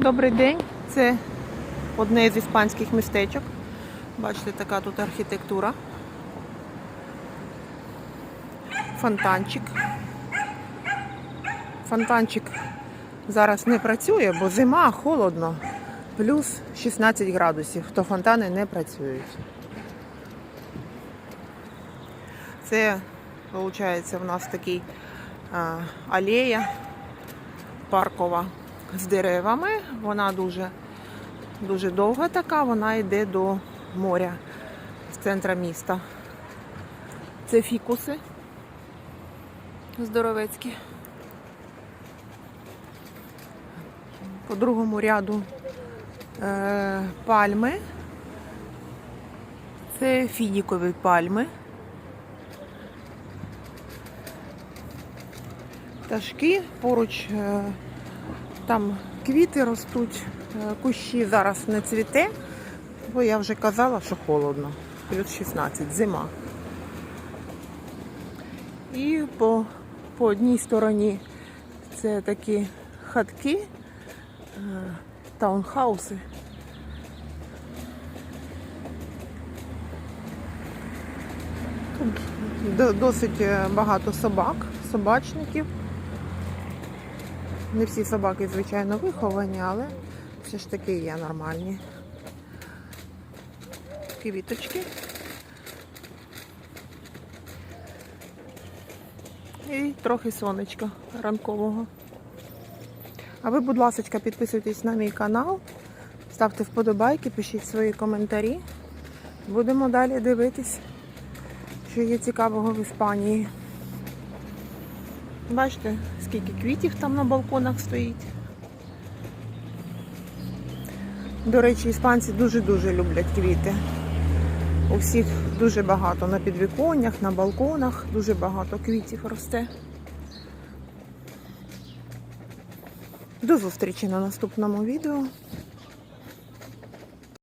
Добрий день. Це одне з іспанських містечок. Бачите, така тут архітектура. Фонтанчик. Фонтанчик зараз не працює, бо зима, холодно. Плюс 16 градусів, то фонтани не працюють. Це, виходить, в нас такий алея паркова з деревами. Вона дуже, дуже довга така, вона йде до моря з центра міста. Це фікуси здоровецькі. По другому ряду е, пальми. Це фінікові пальми. Пташки поруч е, там квіти ростуть, е, кущі зараз не цвіте, бо я вже казала, що холодно. Плюс 16, зима. І по, по одній стороні це такі хатки, е, таунхауси. Тут досить е, багато собак, собачників. Не всі собаки, звичайно, виховані, але все ж таки є нормальні. Квіточки. І трохи сонечка ранкового. А ви, будь ласка, підписуйтесь на мій канал, ставте вподобайки, пишіть свої коментарі. Будемо далі дивитись, що є цікавого в Іспанії. Бачите, скільки квітів там на балконах стоїть. До речі, іспанці дуже-дуже люблять квіти. У всіх дуже багато на підвіконнях, на балконах, дуже багато квітів росте. До зустрічі на наступному відео.